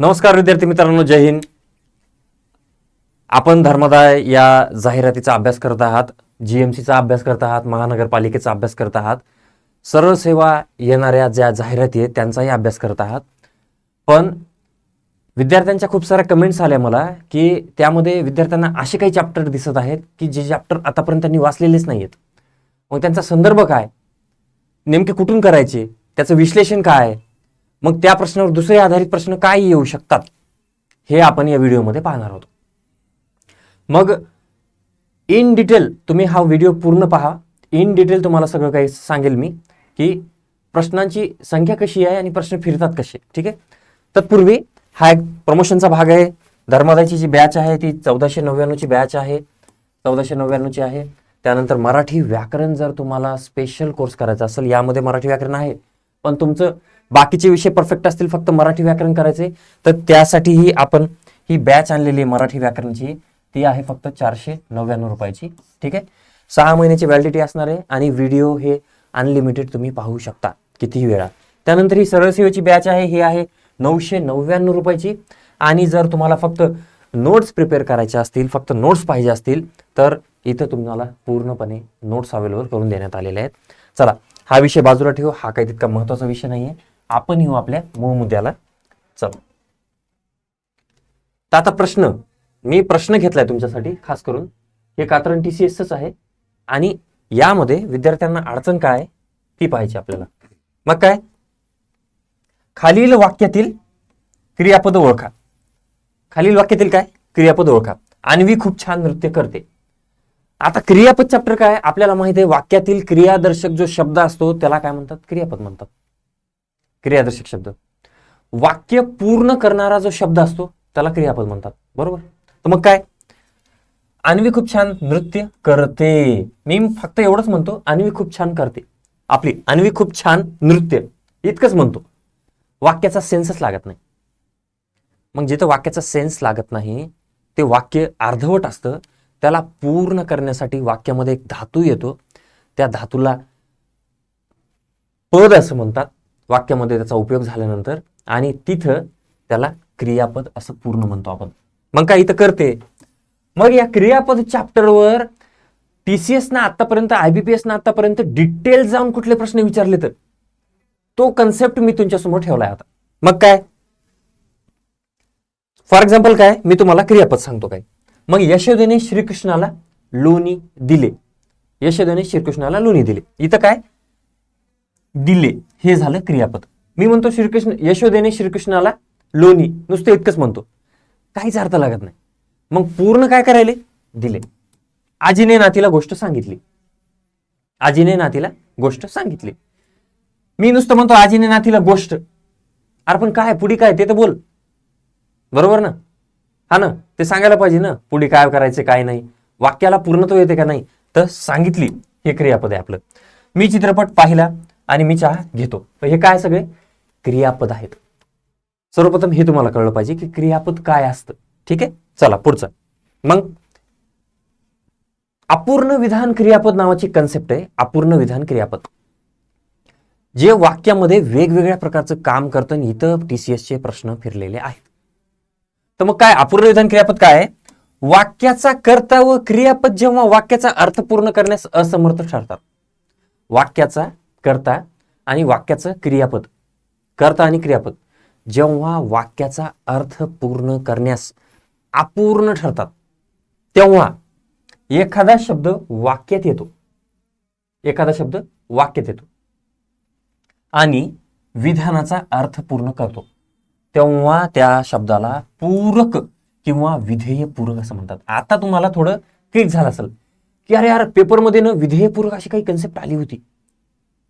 नमस्कार विद्यार्थी मित्रांनो जय हिंद. आपण धर्मदाय या जाहिरातीचा अभ्यास करत आहात जी एम सीचा अभ्यास करत आहात महानगरपालिकेचा अभ्यास करत आहात. सरळ सेवा येणाऱ्या ज्या जाहिराती आहेत त्यांचाही अभ्यास करत आहात. पण विद्यार्थ्यांच्या खूप साऱ्या कमेंट्स आल्या मला की त्यामध्ये विद्यार्थ्यांना असे काही चॅप्टर दिसत आहेत की जे चॅप्टर आतापर्यंत त्यांनी वाचलेलेच नाही आहेत मग त्यांचा संदर्भ काय? नेमके कुठून करायचे? त्याचं विश्लेषण काय? आहे मग त्या प्रश्नावर दुसरे आधारित प्रश्न काय येऊ शकतात? हे आपण या व्हिडिओमध्ये पाहणार आहोत. मग इन डिटेल तुम्ही हा व्हिडिओ पूर्ण पहा. इन डिटेल तुम्हाला सगळं काही सांगेल मी की प्रश्नांची संख्या कशी आहे आणि प्रश्न फिरतात कसे ठीक आहे? तत्पूर्वी हा एक प्रमोशनचा भाग आहे. धर्मादायची जी बॅच आहे ती चौदाशे नव्याण्णवची बॅच आहे. चौदाशे नव्याण्णवची आहे. त्यानंतर मराठी व्याकरण जर तुम्हाला स्पेशल कोर्स करायचा असेल यामध्ये मराठी व्याकरण आहे. पण तुमचं बाकीचे विषय परफेक्ट असतील फक्त मराठी व्याकरण करायचे. तर त्यासाठीही आपण ही बॅच आणलेली आहे मराठी व्याकरणची. ती आहे फक्त चारशे नव्याण्णव रुपयाची. ठीक आहे? सहा महिन्याची व्हॅलिडिटी असणार आहे आणि व्हिडिओ हे अनलिमिटेड तुम्ही पाहू शकता कितीही वेळा. त्यानंतर ही सरळ सेवेची बॅच आहे ही आहे नऊशे नव्याण्णव रुपयाची. आणि जर तुम्हाला फक्त नोट्स प्रिपेअर करायचे असतील फक्त नोट्स पाहिजे असतील तर इथं तुम्हाला पूर्णपणे नोट्स अवेलेबल करून देण्यात आलेले आहेत. चला हा विषय बाजूला ठेवू. हा काही तितका महत्त्वाचा विषय नाही आहे आपण येऊ आपल्या मूळ मुद्द्याला. चल. तर आता प्रश्न मी प्रश्न घेतलाय तुमच्यासाठी खास करून. हे कात्रण टी सी एसच आहे. आणि यामध्ये विद्यार्थ्यांना अडचण काय आहे ती पाहायची आपल्याला. मग काय? खालील वाक्यातील क्रियापद ओळखा. खालील वाक्यातील काय? क्रियापद ओळखा. अन्वी खूप छान नृत्य करते. आता क्रियापद चॅप्टर काय आपल्याला माहिती आहे वाक्यातील क्रियादर्शक जो शब्द असतो त्याला काय म्हणतात? क्रियापद म्हणतात. क्रियादर्शक शब्द. वाक्य पूर्ण करणारा जो शब्द असतो त्याला क्रियापद म्हणतात. बरोबर? तर मग काय? अन्वी खूप छान नृत्य करते. मी फक्त एवढंच म्हणतो अन्वी खूप छान करते. आपली अन्वी खूप छान नृत्य इतकंच म्हणतो. वाक्याचा सेन्सच लागत नाही. मग जिथं वाक्याचा सेन्स लागत नाही ते वाक्य अर्धवट असतं त्याला पूर्ण करण्यासाठी वाक्यामध्ये एक धातू येतो. त्या धातूला पद असं म्हणतात. वाक्यामध्ये त्याचा उपयोग झाल्यानंतर आणि तिथं त्याला क्रियापद असं पूर्ण म्हणतो आपण. मग काय इथं करते? मग या क्रियापद चॅप्टरवर टी सी एस ना आतापर्यंत आयबीपीएस ना आतापर्यंत डिटेल जाऊन कुठले प्रश्न विचारले तर तो कन्सेप्ट मी तुमच्यासमोर ठेवलाय आता. मग काय? फॉर एक्झाम्पल काय? मी तुम्हाला क्रियापद सांगतो काय. मग यशोदेने श्रीकृष्णाला लोणी दिले. यशोदेने श्रीकृष्णाला लोणी दिले. इथं काय? दिले. हे झालं क्रियापद. मी म्हणतो श्रीकृष्ण यशोदेने श्रीकृष्णाला लोणी नुसतं इतकंच म्हणतो. काहीच अर्थ लागत नाही. मग पूर्ण काय करायले? दिले. आजीने नातीला गोष्ट सांगितली. आजीने नातीला गोष्ट सांगितली. मी नुसतं म्हणतो आजीने नातीला गोष्ट. अरे पण काय पुढे काय? ते तर बोल. बरोबर ना? हा ना? ते सांगायला पाहिजे ना? पुढे काय करायचं काय नाही? वाक्याला पूर्णत्व येते का नाही? तर सांगितली हे क्रियापद आहे आपलं. मी चित्रपट पाहिला. आणि मी चहा घेतो. तर हे काय सगळे? क्रियापद आहेत. सर्वप्रथम हे तुम्हाला कळलं पाहिजे की क्रियापद काय असतं. ठीक आहे? चला पुढचं. मग अपूर्ण विधान क्रियापद नावाची कन्सेप्ट आहे अपूर्ण विधान क्रियापद. जे वाक्यामध्ये वेगवेगळ्या प्रकारचं काम करतं आणि इथं टीसीएसचे प्रश्न फिरलेले आहेत. तर मग काय अपूर्ण विधान क्रियापद काय आहे? वाक्याचा कर्ता व क्रियापद जेव्हा वाक्याचा अर्थ पूर्ण करण्यास असमर्थ ठरतात. वाक्याचा कर्ता आणि वाक्याचं क्रियापद. कर्ता आणि क्रियापद. जेव्हा वाक्याचा अर्थ पूर्ण करण्यास अपूर्ण ठरतात तेव्हा एखादा शब्द वाक्यात येतो. एखादा शब्द वाक्यात येतो. आणि विधानाचा अर्थ पूर्ण करतो. तेव्हा त्या शब्दाला पूरक किंवा विधेयपूरक असं म्हणतात. आता तुम्हाला थोडं क्लिक झालं असेल. की अरे यार पेपरमध्ये ना विधेयपूरक अशी काही कन्सेप्ट आली होती.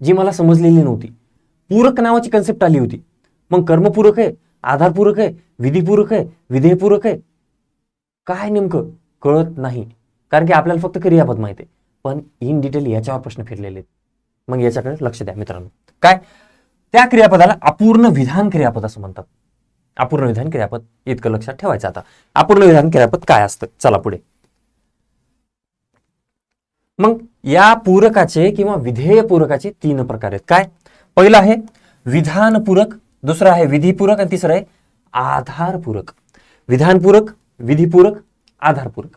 जी मला समजलेली नव्हती. पूरक नावाची कन्सेप्ट आली होती. मग कर्मपूरक आहे आधारपूरक आहे विधीपूरक आहे विधेयपूरक आहे. काय नेमकं? कळत नाही. कारण की आपल्याला फक्त क्रियापद माहिती आहे. पण इन डिटेल याच्यावर प्रश्न फिरलेले आहेत. मग याच्याकडे लक्ष द्या मित्रांनो. काय? त्या क्रियापदाला अपूर्ण विधान क्रियापद असं म्हणतात. अपूर्ण विधान क्रियापद इतकं लक्षात ठेवायचं आता. अपूर्ण विधान क्रियापद काय असतं? चला पुढे. मग या पूरकाचे किंवा विधेय पूरकाचे तीन प्रकार आहेत. काय? पहिलं आहे विधानपूरक दुसरं आहे विधीपूरक आणि तिसरं आहे आधारपूरक. विधानपूरक विधीपूरक आधारपूरक.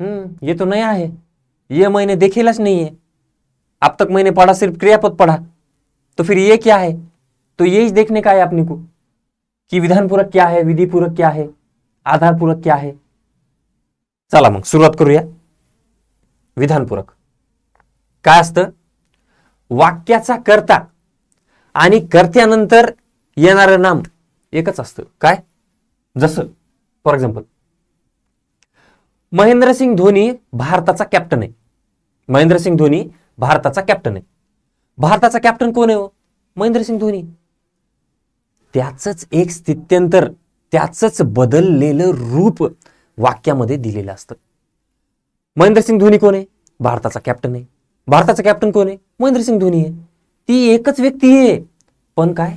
हम्म ये तो नया है. ये मैंने देखेलाच नहीं है. अब तक मैंने पढ़ा सिर्फ क्रियापद पढ़ा. तो फिर ये क्या है? तो यही देखने का है आपने को की विधानपूरक क्या आहे विधीपूरक क्या आहे आधारपूरक क्या आहे चला मग सुरुवात करूया. विधानपूरक. काय असतं? वाक्याचा कर्ता आणि कर्त्यानंतर येणारं नाम एकच असतं. काय? जसं फॉर एक्झाम्पल महेंद्रसिंग धोनी भारताचा कॅप्टन आहे. महेंद्रसिंग धोनी भारताचा कॅप्टन आहे. भारताचा कॅप्टन कोण आहे हो? महेंद्रसिंग धोनी. त्याचंच एक स्थित्यंतर त्याचंच बदललेलं रूप वाक्यामध्ये दिलेलं असतं. महेंद्रसिंग धोनी कोण आहे? भारताचा कॅप्टन आहे. भारताचा कॅप्टन कोण आहे? महेंद्रसिंग धोनी आहे. ती एकच व्यक्ती आहे. पण काय?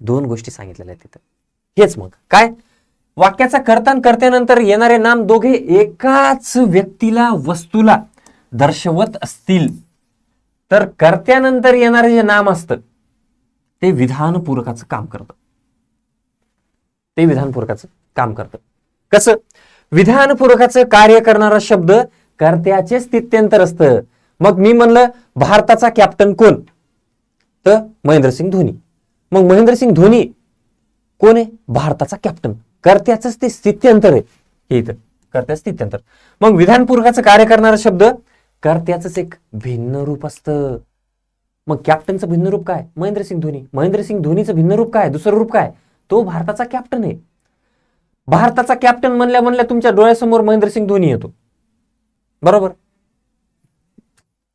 दोन गोष्टी सांगितलेल्या आहेत तिथं. हेच मग. काय? वाक्याचा कर्ता कर्त्यानंतर येणारे नाम दोघे एकाच व्यक्तीला वस्तूला दर्शवत असतील. तर कर्त्यानंतर येणारे जे नाम असतं ते विधानपूरकाचं काम करतं. ते विधानपूरकाचं काम करतं. कसं? विधानपूरकाचं कार्य करणारा शब्द कर्त्याचे स्थित्यंतर असतं. मग मी म्हणलं भारताचा कॅप्टन कोण? तर महेंद्रसिंग धोनी. मग महेंद्रसिंग धोनी कोण आहे? भारताचा कॅप्टन कर्त्याच ते स्थित्यंतर आहे. हे इथं. कर्त्या स्थित्यंतर. मग विधानपूर्वकाचं कार्य करणारा शब्द कर्त्याचंच एक भिन्न रूप असतं. मग कॅप्टनचं भिन्न रूप काय? महेंद्रसिंग धोनी. महेंद्रसिंग धोनीचं भिन्न रूप काय? दुसरं रूप काय? तो भारताचा कॅप्टन आहे. भारताचा कॅप्टन म्हणल्या म्हणल्या तुमच्या डोळ्यासमोर महेंद्रसिंग धोनी येतो. बरोबर.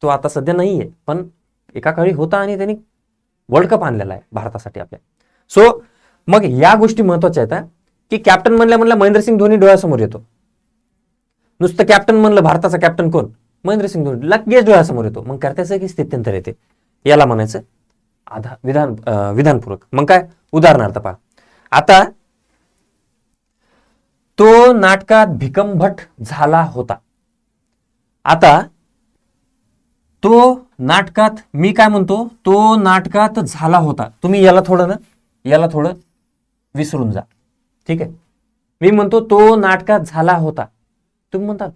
तो आता सध्या नाही आहे पण एका काळी होता आणि त्यांनी वर्ल्ड कप आणलेला आहे भारतासाठी आपल्या. सो मग या गोष्टी महत्त्वाच्या आहेत की कॅप्टन म्हणल्या म्हणलं महेंद्रसिंग धोनी डोळ्यासमोर येतो. नुसतं कॅप्टन म्हणलं भारताचा कॅप्टन कोण? महेंद्रसिंग धोनी. लगेच डोळ्यासमोर येतो. मग करत्याचं की स्थित्यंतर येते? याला म्हणायचं आधा विधान विधानपूर्वक विधानपूरक. मग काय? उदाहरणार्थ पहा. आता तो नाटकात भिकमभट झाला होता. आता तो नाटकात मी काय म्हणतो तो नाटकात झाला होता. तुम्ही याला थोडं ना याला थोडं विसरून जा. ठीक आहे? मी म्हणतो तो नाटकात झाला होता. तुम्ही म्हणतात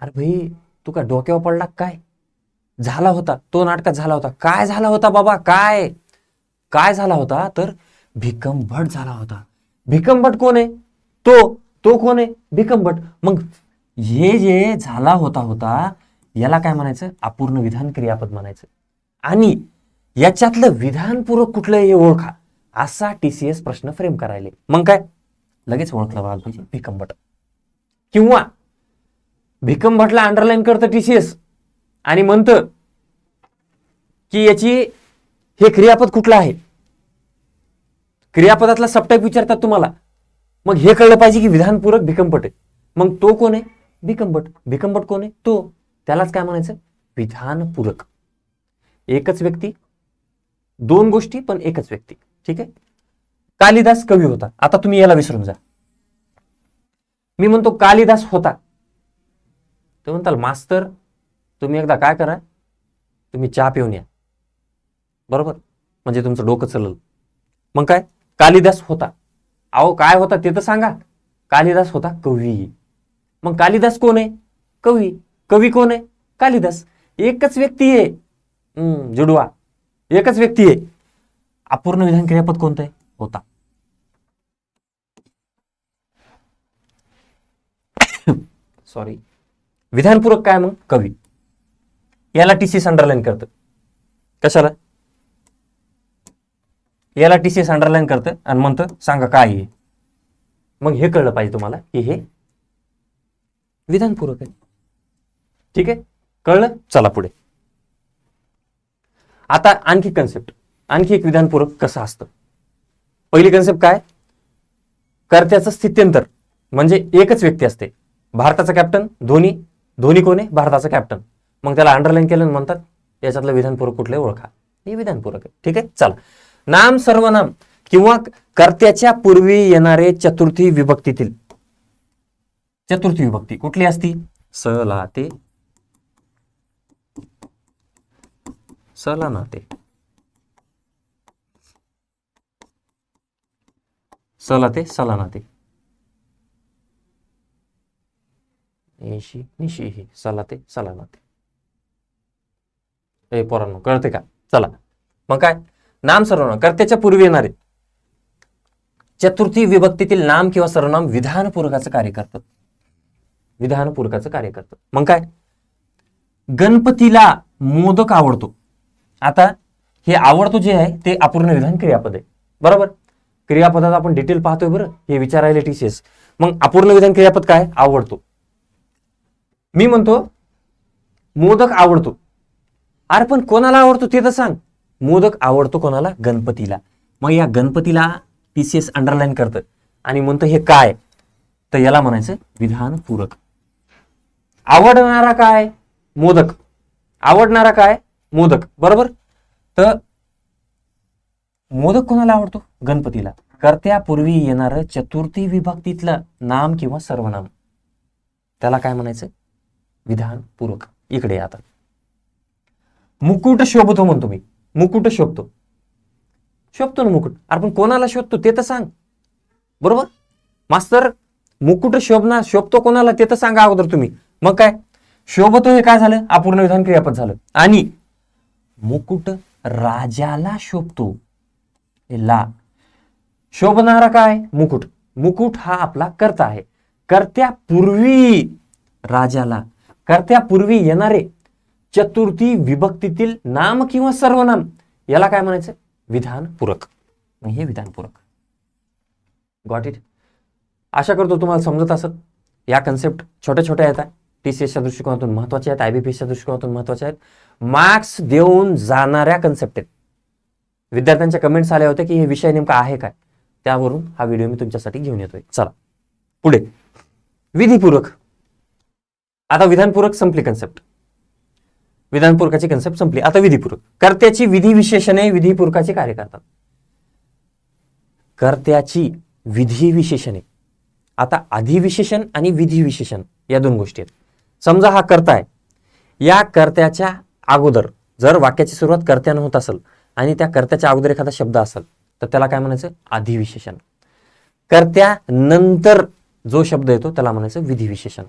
अरे भाई तू का डोक्यावर पडला काय? झाला होता. तो नाटकात झाला होता. काय झाला होता बाबा? काय? काय झाला होता? तर भिकमभट झाला होता. भिकमभट कोण आहे? तो तो कोण आहे? भिकमभट मग हे जे झाला होता होता याला काय म्हणायचं? अपूर्ण विधान क्रियापद म्हणायचं. आणि याच्यातलं विधानपूर्वक कुठलं हे ओळखा असा टीसीएस प्रश्न फ्रेम करायले. मग काय? लगेच ओळखलं बघा पाहिजे भिकमभट किंवा भिकमभटला अंडरलाईन करतं टीसीएस आणि म्हणतं की याची हे क्रियापद कुठलं आहे? क्रियापदातला सबटाईप विचारतात तुम्हाला. मग हे कळलं पाहिजे की विधानपूरक भिकंपट आहे. मग तो कोण आहे? भिकमपट भिकमपट कोण आहे? तो. त्यालाच काय म्हणायचं? विधानपूरक. एकच व्यक्ती दोन गोष्टी पण एकच व्यक्ती. ठीक आहे? कालिदास कवी होता. आता तुम्ही याला विसरून जा. मी म्हणतो कालिदास होता. तो म्हणताल मास्तर तुम्ही एकदा काय करा? तुम्ही चहा पिऊन या. बरोबर? म्हणजे तुमचं डोकं चलल. मग काय? कालिदास होता. अहो काय होता ते तर सांगा. कालिदास होता कवी. मग कालिदास कोण आहे? कवी. कवी कोण आहे? कालिदास. एकच व्यक्ती आहे. जुडवा. एकच व्यक्ती आहे. अपूर्ण विधान क्रियापद कोणतं आहे? होता. सॉरी विधानपूरक काय मग? कवी. याला टीसीएस अंडरलाईन करतं. कशाला? याला टीसीएस अंडरलाईन करतं आणि म्हणतं सांगा काय आहे? मग हे कळलं पाहिजे तुम्हाला की हे विधानपूरक आहे. ठीक आहे? कळलं? चला पुढे. आता आणखी कन्सेप्ट आणखी एक विधानपूरक कसं असतं? पहिली कन्सेप्ट काय? कर्त्याचं स्थित्यंतर. म्हणजे एकच व्यक्ती असते. भारताचा कॅप्टन धोनी. धोनी कोण आहे? भारताचा कॅप्टन मग त्याला अंडरलाईन केलं म्हणतात याच्यातलं विधानपूरक कुठलं ओळखा. हे विधानपूरक आहे. ठीक आहे? चला. नाम सर्वनाम किंवा कर्त्याच्या पूर्वी येणारे चतुर्थी विभक्तीतील चतुर्थी विभक्ती कुठली असती? स ना ते सला ते सला ना ते निशी सलानाते सला ते सलाते ना ते पोरांनो कळते का? चला. मग काय? नाम सर्वनाम. कर्त्याच्या पूर्वी येणारे. चतुर्थी विभक्तीतील नाम किंवा सर्वनाम विधानपूर्वकाचं कार्य करतात. विधानपूर्वकाचं कार्य करतं. मग काय? गणपतीला मोदक आवडतो. आता हे आवडतो जे आहे ते अपूर्ण विधान क्रियापद आहे. बरोबर? क्रियापदात आपण डिटेल पाहतोय बरं. हे विचारायला टीसीएस. मग अपूर्ण विधान क्रियापद काय? आवडतो. मी म्हणतो मोदक आवडतो. अरे पण कोणाला आवडतो ते तर सांग. मोदक आवडतो कोणाला? गणपतीला. मग या गणपतीला टीसीएस अंडरलाईन करतं. आणि म्हणतं हे काय? तर याला म्हणायचं विधानपूरक आवडणारा काय? मोदक. आवडणारा काय? मोदक. बरोबर? तर मोदक कोणाला आवडतो? गणपतीला. कर्त्यापूर्वी येणारं चतुर्थी विभक्तीतलं नाम किंवा सर्वनाम. त्याला काय म्हणायचं? विधान पूरक इकडे आता. मुकुट शोभतो म्हणतो मी. मुकुट शोभतो. शोभतो ना मुकुट? अरे पण कोणाला शोधतो ते तर सांग. बरोबर? मास्तर मुकुट शोभना शोभतो कोणाला ते तर सांगा अगोदर तुम्ही. मग काय? शोभतो हे काय झालं? अपूर्ण विधान क्रियापद झालं. आणि मुकुट राजाला शोभतो. ला. शोभणारा काय? मुकुट. मुकुट हा आपला कर्ता आहे. कर्त्यापूर्वी राजाला कर्त्यापूर्वी येणारे चतुर्थी विभक्तीतील नाम किंवा सर्वनाम याला काय म्हणायचं? विधान पूरक. हे विधान पूरक. गॉट इट आशा करतो तुम्हाला समजत असत या कन्सेप्ट छोट्या छोट्या येतात टी सी एसच्या दृष्टिकोनातून महत्त्वाचे आहेत आय बी पी एसच्या दृष्टिकोनातून महत्त्वाचे आहेत. मार्क्स देऊन जाणाऱ्या कन्सेप्ट आहेत. विद्यार्थ्यांच्या कमेंट्स आल्या होत्या की हे विषय नेमका आहे काय? त्यावरून हा व्हिडिओ मी तुमच्यासाठी घेऊन येतोय. चला पुढे. विधीपूरक. आता विधानपूरक संपली कन्सेप्ट विधानपूरकाची कन्सेप्ट संपली. आता विधीपूरक. कर्त्याची विधी विशेषणे विधीपूरकाचे कार्य करतात. कर्त्याची विधी विशेषणे. आता अधिविशेषण आणि विधी विशेषण या दोन गोष्टी आहेत. समजा हा कर्ता आहे या कर्त्याच्या अगोदर जर वाक्याची सुरुवात कर्त्यानं होत असेल आणि त्या कर्त्याच्या अगोदर एखादा शब्द असेल तर त्याला काय म्हणायचं? अधिविशेषण. कर्त्यानंतर जो शब्द येतो त्याला म्हणायचं विधिविशेषण.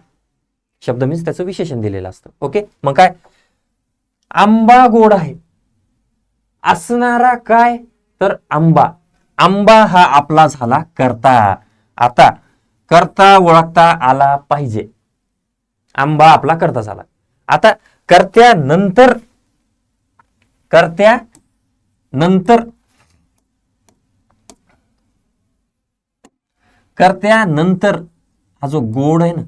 शब्द मीन्स त्याचं विशेषण दिलेलं असतं. ओके? मग काय? आंबा गोड आहे. असणारा काय? तर आंबा. आंबा हा आपला झाला करता. आता करता ओळखता आला पाहिजे. आंबा आपला करता झाला. आता कर्त्यानंतर कर्त्या नंतर कर्त्यानंतर हा जो गोड आहे ना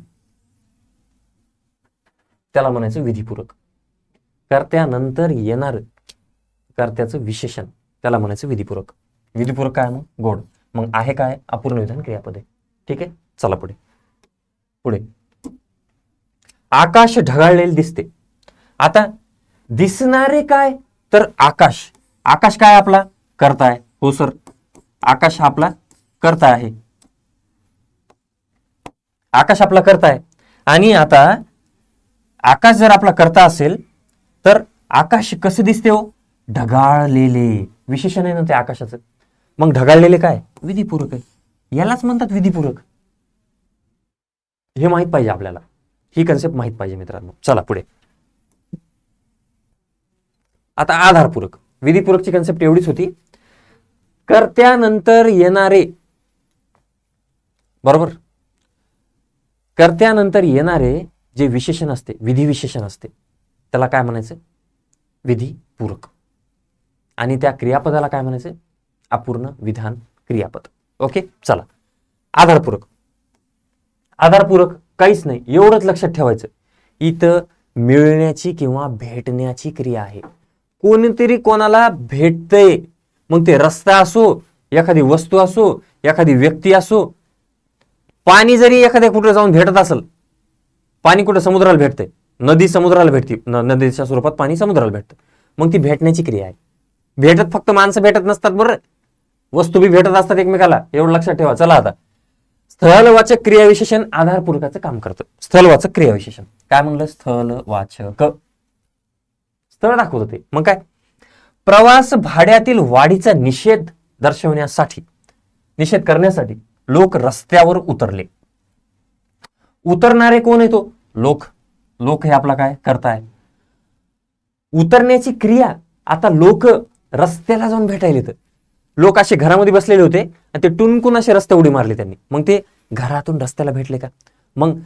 त्याला म्हणायचं विधीपूरक. कर्त्यानंतर येणार कर्त्याचं विशेषण त्याला म्हणायचं विधीपूरक. विधीपूरक काय मग? गोड. मग आहे काय? अपूर्ण विधान क्रियापद. आहे ठीक आहे? चला पुढे. पुढे. आकाश ढगाळलेले दिसते. आता दिसणारे काय? तर आकाश. आकाश काय आपला? करता आहे हो सर. आकाश आपला करता आहे. आकाश आपला करता आहे आणि आता आकाश जर आपला करता असेल तर आकाश कसं दिसते हो? ढगाळलेले. विशेषण आहे ना ते आकाशाचं. मग ढगाळलेले काय? विधीपूरक आहे. यालाच म्हणतात विधीपूरक. हे माहीत पाहिजे आपल्याला. ही कन्सेप्ट माहीत पाहिजे मित्रांनो. चला पुढे. आता आधारपूरक. विधीपूरकची कन्सेप्ट एवढीच होती. कर्त्यानंतर येणारे बरोबर? कर्त्यानंतर येणारे जे विशेषण असते विधी विशेषण असते त्याला काय म्हणायचं? विधी पूरक आणि त्या क्रियापदाला काय म्हणायचं? अपूर्ण विधान क्रियापद. ओके? चला. आधारपूरक. आधारपूरक काहीच नाही एवढंच लक्षात ठेवायचं. इथं मिळण्याची किंवा भेटण्याची क्रिया आहे. कोणीतरी कोणाला भेटतंय. मग ते रस्ता असो एखादी वस्तू असो एखादी व्यक्ती असो पाणी जरी एखाद्या कुठं जाऊन भेटत असेल पाणी कुठं समुद्राला भेटतंय. नदी समुद्राला भेटते न- नदीच्या स्वरूपात पाणी समुद्राला भेटतं. मग ती भेटण्याची क्रिया आहे. भेटत फक्त माणसं भेटत नसतात बरं. वस्तू बी भेटत असतात एकमेकाला एवढं लक्षात ठेवा. चला आता. स्थलवाचक क्रियाविशेषण आधारपूर्वकाचं काम करतं. स्थलवाचक क्रियाविशेषण. काय म्हणलं? स्थलवाचक. स्थळ दाखवत होते मग काय? प्रवास भाड्यातील वाढीचा निषेध दर्शवण्यासाठी निषेध करण्यासाठी लोक रस्त्यावर उतरले. उतरणारे कोण येतो लोक. लोक हे आपला काय? करताय. उतरण्याची क्रिया. आता लोक रस्त्याला जाऊन भेटायला येतं. लोक असे घरामध्ये बसलेले होते आणि ते टुनकून असे रस्ते उडी मारले त्यांनी. मग ते घरातून रस्त्याला भेटले का मग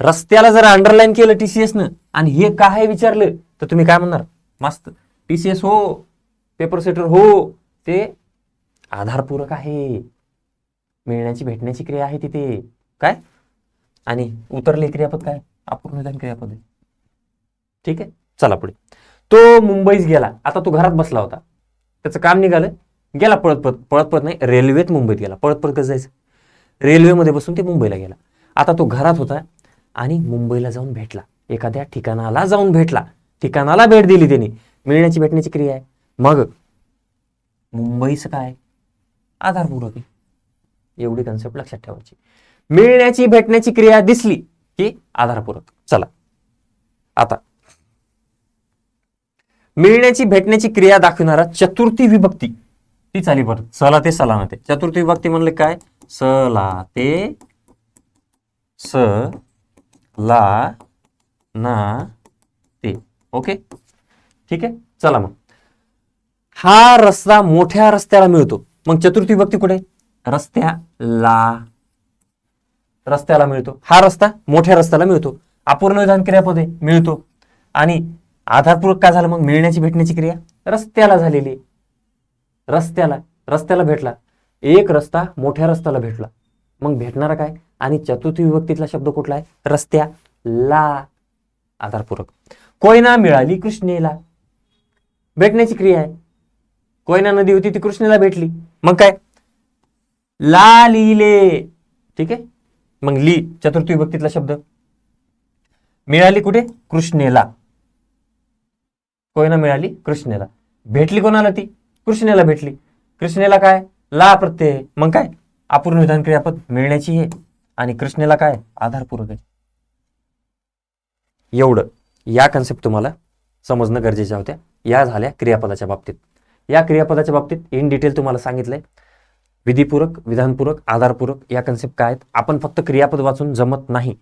रस्त्याला जर अंडरलाईन केलं टीसीएस न आणि हे काय विचारलं तर तुम्ही काय म्हणणार? मस्त. टीसीएस हो पेपर सेटर हो ते आधारपूरक आहे. मिळण्याची भेटण्याची क्रिया आहे तिथे. काय? आणि उतरले क्रियापद काय? अपूर्णविधान क्रियापद आहे. ठीक आहे? चला पुढे. तो मुंबईत गेला. आता तो घरात बसला होता. त्याचं काम निघालं. गेला पळत पळत पळत पळत नाही रेल्वेत मुंबईत गेला पळत पळत कसं जायचं? रेल्वेमध्ये बसून ते मुंबईला गेला. आता तो घरात होता आणि मुंबईला जाऊन भेटला. एखाद्या ठिकाणाला जाऊन भेटला. ठिकाणाला भेट दिली त्यांनी. मिळण्याची भेटण्याची क्रिया आहे. मग मुंबईचं काय? आधारपूर्वक आहे एवढी कन्सेप्ट लक्षात ठेवायची. मिळण्याची भेटण्याची क्रिया दिसली की आधारपूरक चला. आता. मिळण्याची भेटण्याची क्रिया दाखवणारा चतुर्थी विभक्ती. ती चाली पर सला ते सला ते चतुर्थी विभक्ती म्हणले काय? सला ते स ला ना ते. ओके? ठीक आहे? चला मग. हा रस्ता मोठ्या रस्त्याला मिळतो. मग चतुर्थी विभक्ती कुठे? रस्त्याला रस्त्याला मिळतो. हा रस्ता मोठ्या रस्त्याला मिळतो. अपूर्ण विधान क्रियापदे मिळतो. आणि आधारपूर्वक काय झालं मग? मिळण्याची भेटण्याची क्रिया रस्त्याला झालेली आहे. रस्त्याला रस्त्याला भेटला. एक रस्ता मोठ्या रस्त्याला भेटला. मग भेटणारा काय? आणि चतुर्थी विभक्तीतला शब्द कुठला आहे? रस्त्या. ला. आधारपूर्वक कोयना मिळाली कृष्णेला. भेटण्याची क्रिया आहे. कोयना नदी होती ती कृष्णेला भेटली. मग काय? ला लिहिले. ठीक आहे? मग ली चतुर्थी विभक्तीतला शब्द. मिळाली कुठे? कृष्णेला. कोयना मिळाली कृष्णेला. भेटली कोणाला ती? कृष्णेला भेटली. कृष्णेला काय? ला प्रत्यय मग काय? अपूर्ण विधान क्रियापद मिळण्याची आहे. आणि कृष्णेला काय? आधारपूर्वक आहे एवढं. या कन्सेप्ट तुम्हाला समजणं गरजेच्या होत्या. या झाल्या क्रियापदाच्या बाबतीत. या क्रियापदाच्या बाबतीत इन डिटेल तुम्हाला सांगितलंय. विधीपूरक विधानपूरक आधारपूरक या कन्सेप्ट काय आहेत? आपण फक्त क्रियापद वाचून जमत नाही.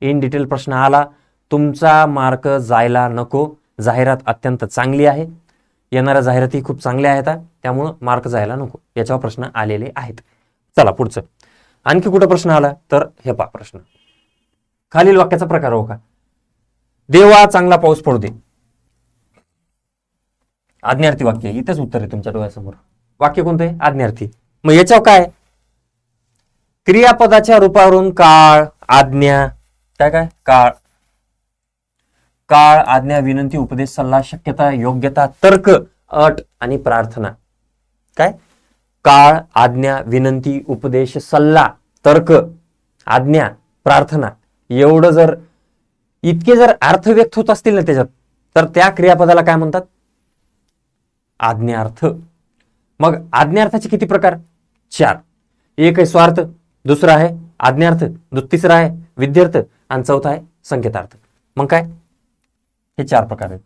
इन डिटेल प्रश्न आला. तुमचा मार्क जायला नको. जाहिरात अत्यंत चांगली आहे. येणाऱ्या जाहिराती खूप चांगल्या आहेत त्यामुळं मार्क जायला नको. याच्यावर प्रश्न आलेले आहेत. चला पुढचं. आणखी कुठं प्रश्न आला? तर हे पा प्रश्न. खालील वाक्याचा प्रकार हो का? देवा चांगला पाऊस पडू दे. आज्ञार्थी वाक्य. इथंच इथेच उत्तर आहे तुमच्या डोळ्यासमोर. वाक्य कोणतं आहे? आज्ञार्थी. मग याच्यावर काय? क्रियापदाच्या रूपावरून काळ आज्ञा. काय काय? काळ. काळ आज्ञा विनंती उपदेश सल्ला शक्यता योग्यता तर्क अट आणि प्रार्थना. काय? काळ आज्ञा विनंती उपदेश सल्ला तर्क आज्ञा प्रार्थना. एवढं जर इतके जर अर्थ व्यक्त होत असतील ना त्याच्यात तर त्या क्रियापदाला काय म्हणतात? आज्ञार्थ. मग आज्ञार्थाचे किती प्रकार? चार. एक आहे स्वार्थ दुसरा आहे आज्ञार्थ तिसरा आहे विद्यार्थ आणि चौथा आहे संकेतार्थ. मग काय? हे चार प्रकार आहेत.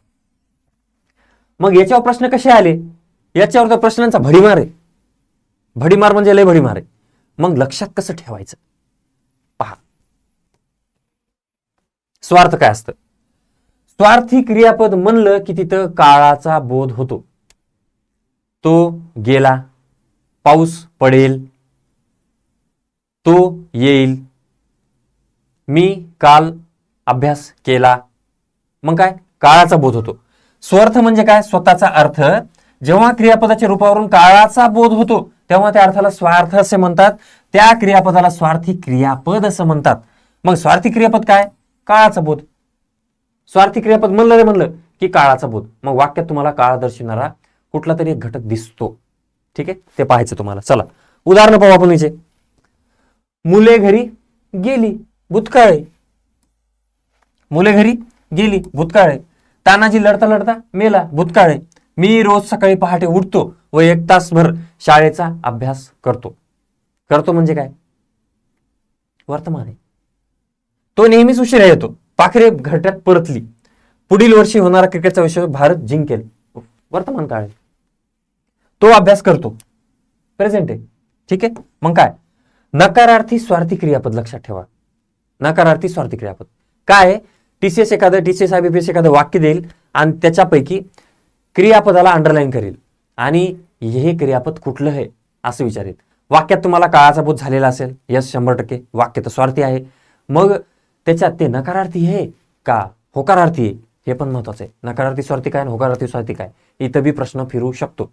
मग याच्यावर प्रश्न कसे आले? याच्यावर तर प्रश्नांचा भडीमार आहे. भडीमार म्हणजे लय भडीमार आहे. मग लक्षात कसं ठेवायचं? पहा. स्वार्थ काय असतं? स्वार्थी क्रियापद म्हणलं की तिथं काळाचा बोध होतो. तो गेला पाऊस पडेल तो येईल. मी काल अभ्यास केला मग काय? काळाचा बोध होतो. स्वार्थ म्हणजे काय? स्वतःचा अर्थ. जेव्हा क्रियापदाच्या रूपावरून काळाचा बोध होतो तेव्हा त्या अर्थाला स्वार्थ असे म्हणतात. त्या क्रियापदाला स्वार्थी क्रियापद असं म्हणतात. मग स्वार्थी क्रियापद काय? काळाचा बोध. स्वार्थी क्रियापद म्हणलं रे म्हणलं की काळाचा बोध. मग वाक्यात तुम्हाला काळ दर्शवणारा कुठला तरी एक घटक दिसतो. ठीक आहे? ते पाहायचं तुम्हाला. चला. उदाहरण पाहू आपण याचे मुले घरी गेली भूतकाळ. मुले घरी गेली भूतकाळे तानाजी लढता लढता मेला भूतकाळे मी रोज सकाळी पहाटे उठतो व एक तासभर शाळेचा अभ्यास करतो. करतो म्हणजे काय? वर्तमान आहे. तो नेहमीच उशिरा येतो. पाखरे घरट्यात परतली. पुढील वर्षी होणारा क्रिकेटचा विषय भारत जिंकेल. वर्तमान काळ आहे. तो अभ्यास करतो. प्रेझेंट आहे. ठीक आहे? मग काय? नकारार्थी स्वार्थी क्रियापद लक्षात ठेवा. नकारार्थी स्वार्थी क्रियापद. काय टी सी एस एखादं टी सी एस आय विपयस एखादं वाक्य देईल आणि त्याच्यापैकी क्रियापदाला अंडरलाईन करेल. आणि हे क्रियापद कुठलं आहे असं विचारेल. वाक्यात तुम्हाला काळाचा बोध झालेला असेल. यस शंभर टक्के वाक्य तर स्वार्थी आहे. मग त्याच्यात ते नकारार्थी आहे का होकारार्थी आहे? हे पण महत्वाचं आहे. नकारार्थी स्वार्थी काय आणि होकारार्थी स्वार्थी काय? इथं बी प्रश्न फिरू शकतो.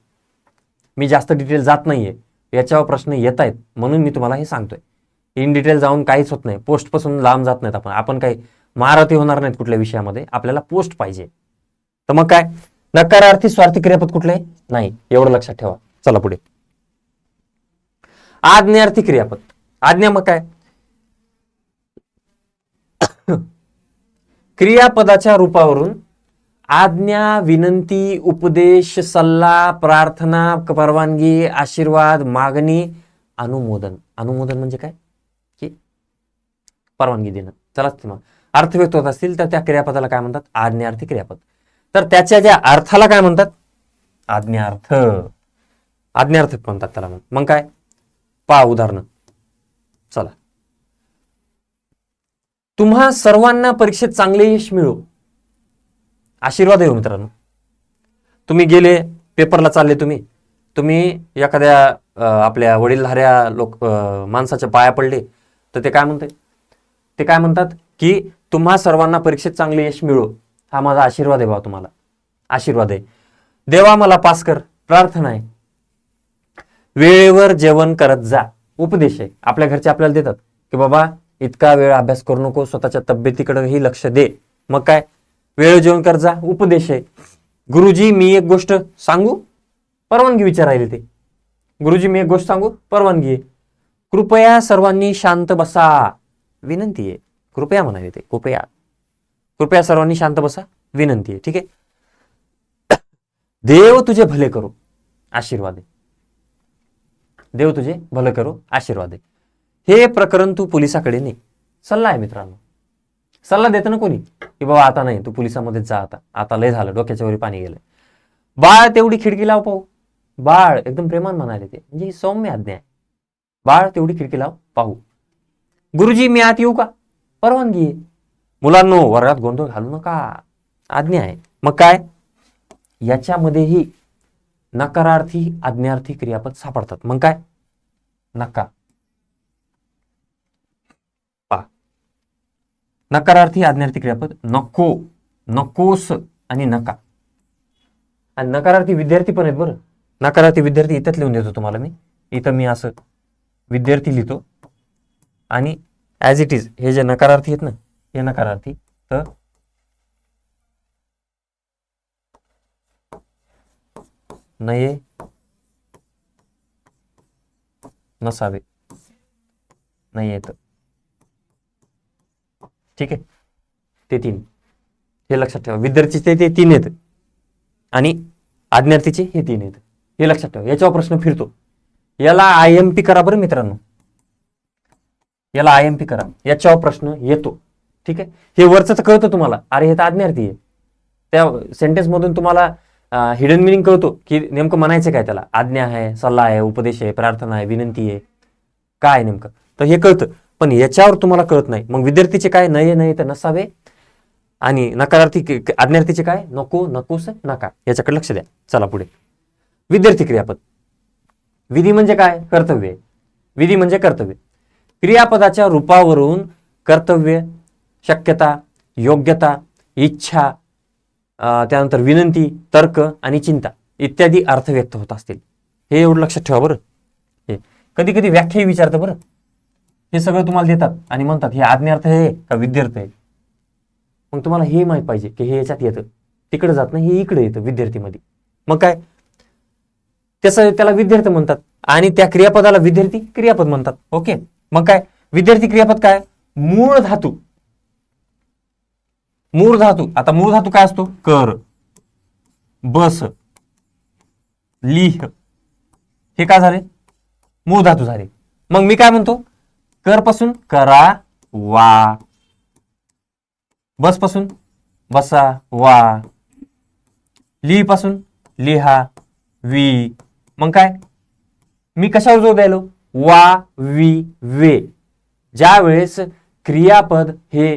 मी जास्त डिटेल जात नाहीये. याच्यावर प्रश्न येत आहेत. म्हणून मी तुम्हाला हे सांगतोय. इन डिटेल जाऊन काहीच होत नाही. पोस्टपासून लांब जात नाहीत आपण. आपण काही महारथी होणार नाहीत कुठल्या विषयामध्ये. आपल्याला पोस्ट पाहिजे. तर मग काय? नकारार्थी स्वार्थी क्रियापद कुठले नाही. एवढं लक्षात ठेवा. चला पुढे. आज्ञार्थी क्रियापद. आज्ञा मग काय? क्रियापदाच्या रूपावरून आज्ञा विनंती उपदेश सल्ला प्रार्थना परवानगी आशीर्वाद मागणी अनुमोदन. अनुमोदन म्हणजे काय? की परवानगी देणं. चला मग. अर्थ व्यक्त होत असतील तर त्या क्रियापदाला काय म्हणतात? आज्ञार्थी क्रियापद. तर त्याच्या ज्या अर्थाला काय म्हणतात? आज्ञार्थ आज्ञार्थ म्हणतात त्याला मग. मग काय? पहा उदाहरण. चला. तुम्हा सर्वांना परीक्षेत चांगले यश मिळो. आशीर्वाद येऊ मित्रांनो. तुम्ही गेले पेपरला चालले तुम्ही. तुम्ही एखाद्या आपल्या वडीलधाऱ्या लोक माणसाच्या पाया पडले तर ते काय म्हणते ते काय म्हणतात की तुम्हा सर्वांना परीक्षेत चांगले यश मिळो. हा माझा आशीर्वाद आहे बा तुम्हाला. आशीर्वाद आहे. देवा मला पास कर. प्रार्थना आहे. वेळेवर जेवण करत जा. उपदेश आहे. आपल्या घरचे आपल्याला देतात की बाबा इतका वेळ अभ्यास करू नको स्वतःच्या तब्येतीकडेही लक्ष दे. मग काय? वेळ जेवण करत जा. उपदेश आहे. गुरुजी मी एक गोष्ट सांगू? परवानगी विचारायला ते गुरुजी मी एक गोष्ट सांगू? परवानगी आहे. कृपया सर्वांनी शांत बसा. विनंती आहे. कृपया म्हणाले ते. कृपया. कृपया सर्वांनी शांत बसा. विनंती आहे. ठीक आहे? देव तुझे भले करो. आशीर्वाद आहे. देव तुझे भलं करो. आशीर्वाद आहे. हे प्रकरण तू पोलिसाकडे नाही सल्ला आहे मित्रांनो. सल्ला देतं ना कोणी? की बाबा आता नाही तू पोलिसामध्ये जा आता. आता लय झालं. डोक्याच्या वरी पाणी गेलंय. बाळ तेवढी खिडकी लाव पाहू. बाळ एकदम प्रेमान म्हणाले ते. म्हणजे ही सौम्य आज्ञा आहे. बाळ तेवढी खिडकी लाव पाहू. गुरुजी मी आत येऊ का? परवानगी आहे. मुलांनो वर्गात गोंधळ घालू नका. आज्ञा आहे. मग काय? याच्यामध्येही नकारार्थी आज्ञार्थी क्रियापद सापडतात. मग काय? नका. पा नकारार्थी आज्ञार्थी क्रियापद नको. नकोस आणि नका. आणि नकारार्थी विद्यार्थी पण आहेत बरं. नकारार्थी विद्यार्थी इथंच लिहून देतो तुम्हाला मी. इथं मी असं विद्यार्थी लिहितो. आणि ॲज इट इज हे जे नकारार्थी आहेत ना हे नकारार्थी. तर नये नसावे. नाही येत ठीक आहे? ते तीन. हे लक्षात ठेवा. विद्यार्थीचे ते तीन आहेत. आणि आज्ञार्थीचे हे तीन आहेत. हे लक्षात ठेवा. याच्यावर प्रश्न फिरतो. याला आय एम पी करा बरं मित्रांनो. याला आय एम पी करा. याच्यावर प्रश्न येतो. ठीक आहे? हे वरचं तर कळतं तुम्हाला. अरे हे तर आज्ञार्थी आहे. त्या सेंटेन्स मधून तुम्हाला हिडन मिनिंग कळतो की नेमकं म्हणायचं काय त्याला? आज्ञा आहे सल्ला आहे उपदेश आहे प्रार्थना आहे विनंती आहे. काय नेमकं? तर हे कळतं. पण याच्यावर तुम्हाला कळत नाही. मग विद्यार्थीचे काय नये नाही तर नसावे? आणि नकारार्थी आज्ञार्थीचे काय? नको नकोस नका. याच्याकडे लक्ष द्या. चला पुढे. विद्यार्थी क्रियापद. विधी म्हणजे काय? कर्तव्य. आहे. विधी म्हणजे कर्तव्य. क्रियापदाच्या रूपावरून कर्तव्य शक्यता योग्यता इच्छा त्यानंतर विनंती तर्क आणि चिंता इत्यादी अर्थ व्यक्त होत असतील. हे एवढं लक्षात ठेवा बरं. हे कधी कधी व्याख्याही विचारतं बरं. हे सगळं तुम्हाला देतात आणि म्हणतात हे आज्ञार्थ आहे का विद्यार्थ आहे? मग तुम्हाला हे माहीत पाहिजे की हे याच्यात येतं. तिकडे जात नाही हे इकडे येतं विद्यार्थीमध्ये. मग काय? त्याचं त्याला विद्यार्थी म्हणतात आणि त्या क्रियापदाला विद्यार्थी क्रियापद म्हणतात. ओके? मग काय? विद्यार्थी क्रियापद काय? मूळ धातू. मूळ धातू. आता मूळ धातू काय असतो? कर बस लिह. हे काय झाले? मूळ धातू झाले. मग मी काय म्हणतो? कर पासून करा वा. बसपासून बसा वा. लिहपासून लिहा वी. मग काय? मी कशावर जोर द्यायलो? वा वी वे. ज्यावेळेस क्रियापद हे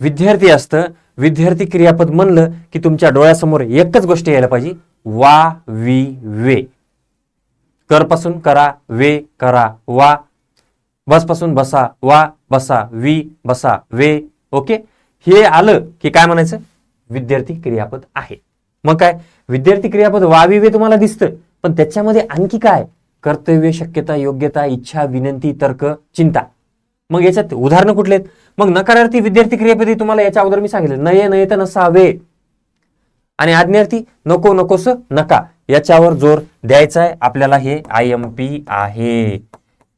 विद्यार्थी असतं विद्यार्थी क्रियापद म्हणलं की तुमच्या डोळ्यासमोर एकच गोष्ट यायला पाहिजे वा वी वे. करपासून करा वे करा वा. बसपासून बसा वा बसा वी बसा वे. ओके? हे आलं की काय म्हणायचं? विद्यार्थी क्रियापद आहे. मग काय? विद्यार्थी क्रियापद वावी वे तुम्हाला दिसतं पण त्याच्यामध्ये आणखी काय? कर्तव्य शक्यता योग्यता इच्छा विनंती तर्क चिंता. मग याच्यात उदाहरणं कुठले आहेत? मग नकारार्थी विद्यार्थी क्रियापदी तुम्हाला याच्या अगोदर मी सांगितलं. नये नये तर नसावे. आणि आज्ञार्थी नको नकोस नका. याच्यावर जोर द्यायचा आहे. आपल्याला हे आय एम पी आहे.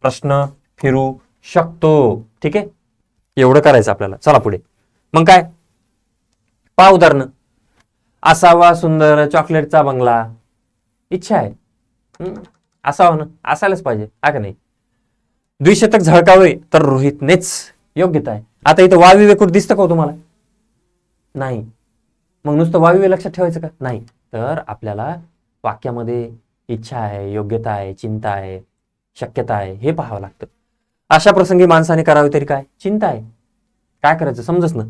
प्रश्न फिरू शकतो. ठीक आहे? एवढं करायचं आपल्याला. चला पुढे. मग काय? पहा उदाहरण. असावा सुंदर चॉकलेटचा बंगला. इच्छा आहे. असावं ना असायलाच पाहिजे हा का नाही? द्विशतक झळकावे तर रोहितनेच योग्यता आहे आता इथं वावी कुठं दिसतं का हो तुम्हाला? नाही. मग नुसतं वावी लक्षात ठेवायचं का? नाही. तर आपल्याला वाक्यामध्ये इच्छा आहे योग्यता आहे चिंता आहे शक्यता आहे हे पाहावं लागतं. अशा प्रसंगी माणसाने करावे तरी काय? चिंता आहे. काय करायचं? समजच ना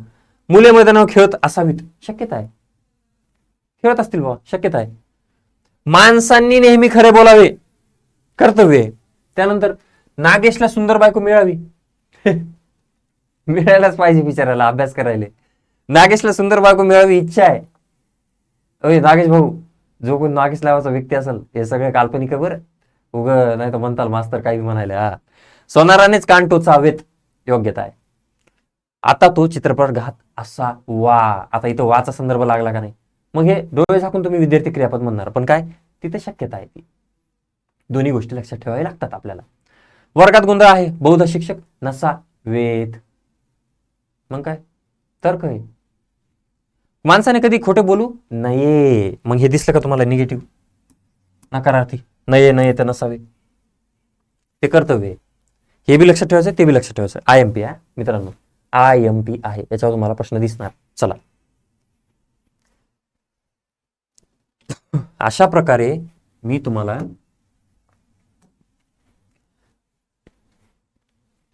मुले मैदानावर खेळत असावीत. शक्यता आहे. खेळत असतील बाबा शक्यता आहे. माणसांनी नेहमी खरे बोलावे. कर्तव्य आहे. त्यानंतर नागेशला सुंदर बायको मिळावी. मिळायलाच पाहिजे बिचारायला अभ्यास करायला. नागेशला सुंदर बायको मिळावी इच्छा आहे. अय नागेश भाऊ जो कोणी नागेश नावाचा व्यक्ती असेल हे सगळे काल्पनिक बरं. उग नाही तर म्हणताल मास्तर काही म्हणाले हा. सोनारानेच कान टोचावेत योग्यता आहे. आता तो चित्रपट घात असा वा. आता इथं वाचा संदर्भ लागला का नाही? मग हे डोळे झाकून तुम्ही विद्यार्थी क्रियापद म्हणणार. पण काय? तिथे शक्यता आहे ती. दोन्ही गोष्टी लक्षात ठेवाव्या लागतात आपल्याला. वर्गात गोंधळ आहे. बौद्ध शिक्षक नसा वेद. मग काय? तर्क आहे. माणसाने कधी खोटे बोलू नये. मग हे दिसलं का तुम्हाला निगेटिव्ह नकारार्थी. नये नये तर नसावे. ते कर्तव्य हे बी लक्षात ठेवायचं ते बी लक्षात ठेवायचं आय एम पी आहे मित्रांनो आय एम पी आहे. याच्यावर तुम्हाला प्रश्न दिसणार. चला. अशा प्रकारे मी तुम्हाला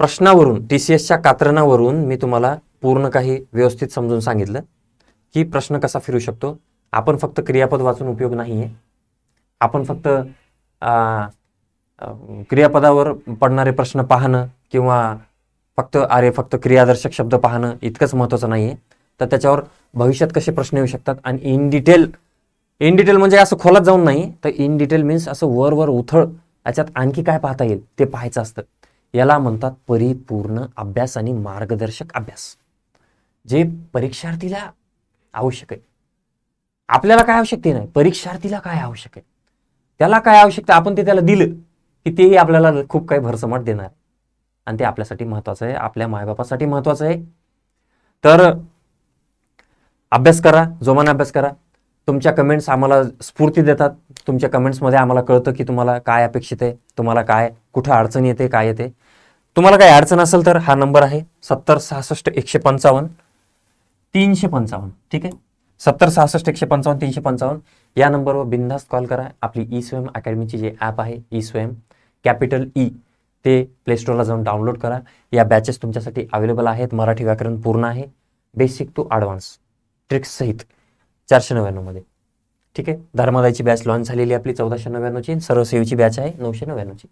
प्रश्नावरून टी सी एसच्या कात्रणावरून मी तुम्हाला पूर्ण काही व्यवस्थित समजून सांगितलं. की प्रश्न कसा फिरू शकतो? आपण फक्त क्रियापद वाचून उपयोग नाही आहे आपण फक्त क्रियापदावर पडणारे प्रश्न पाहणं किंवा फक्त अरे फक्त क्रियादर्शक शब्द पाहणं इतकंच महत्त्वाचं नाही आहे तर त्याच्यावर भविष्यात कसे प्रश्न येऊ शकतात आणि इन डिटेल इन डिटेल म्हणजे असं खोलात जाऊन नाही तर इन डिटेल मीन्स असं वर वर उथळ याच्यात आणखी काय पाहता येईल? ते पाहायचं असतं. याला म्हणतात परिपूर्ण अभ्यास आणि मार्गदर्शक अभ्यास. जे परीक्षार्थीला आवश्यक आहे. आपल्याला काय आवश्यकते नाही. परीक्षार्थीला काय आवश्यक आहे? त्याला काय आवश्यकता? आपण ते त्याला दिलं की तेही आपल्याला खूप काही भरसमाट देणार. आणि ते आपल्यासाठी महत्वाचं आहे. आपल्या मायबापासाठी महत्वाचं आहे. तर अभ्यास करा. जोमाने अभ्यास करा. तुमच्या कमेंट्स आम्हाला स्फूर्ती देतात. तुमच्या कमेंट्समध्ये आम्हाला कळतं की तुम्हाला काय अपेक्षित आहे? तुम्हाला काय कुठं अडचण येते काय येते? तुम्हाला काही अडचण असेल तर हा नंबर आहे सत्तर सहासष्ट एकशे पंचावन्न तीनशे पंचावन्न ठीक आहे? सत्तर सहासष्ट एकशे पंचावन्न तीनशे पंचावन्न. या नंबरवर बिनधास्त कॉल करा. आपली ई स्वयं अकॅडमीची जे ॲप आहे ई स्वयं कॅपिटल ई ते प्लेस्टोरला जाऊन डाउनलोड करा. या बॅचेस तुमच्यासाठी अवेलेबल आहेत. मराठी व्याकरण पूर्ण आहे. बेसिक टू ॲडव्हान्स ट्रिक्स सहित. चारशे नव्याण्णवमध्ये ठीक आहे? धर्मादायची बॅच लॉन्च झालेली आपली चौदाशे नव्याण्णवची आणि सर्वसेवेची बॅच आहे नऊशे नव्याण्णवची.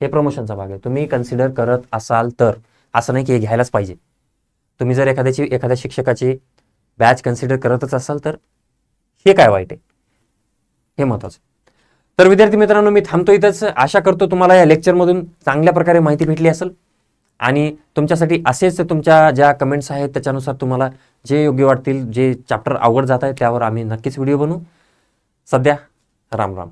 हे प्रमोशनचा भाग आहे. तुम्ही कन्सिडर करत असाल तर असं नाही की हे घ्यायलाच पाहिजे. तुम्ही जर एखाद्याची एखाद्या शिक्षकाची बॅच कन्सिडर करतच असाल तर हे काय वाईट आहे? हे महत्वाचं तर विद्यार्थी मित्रांनो मी थांबतो इथंच. आशा करतो तुम्हाला या लेक्चरमधून चांगल्या प्रकारे माहिती भेटली असेल. आणि तुमच्यासाठी असेच तुमच्या ज्या कमेंट्स आहेत त्याच्यानुसार तुम्हाला जे योग्य वाटतील जे चॅप्टर आवड जात आहे त्यावर आम्ही नक्कीच व्हिडिओ बनवू. सध्या राम राम.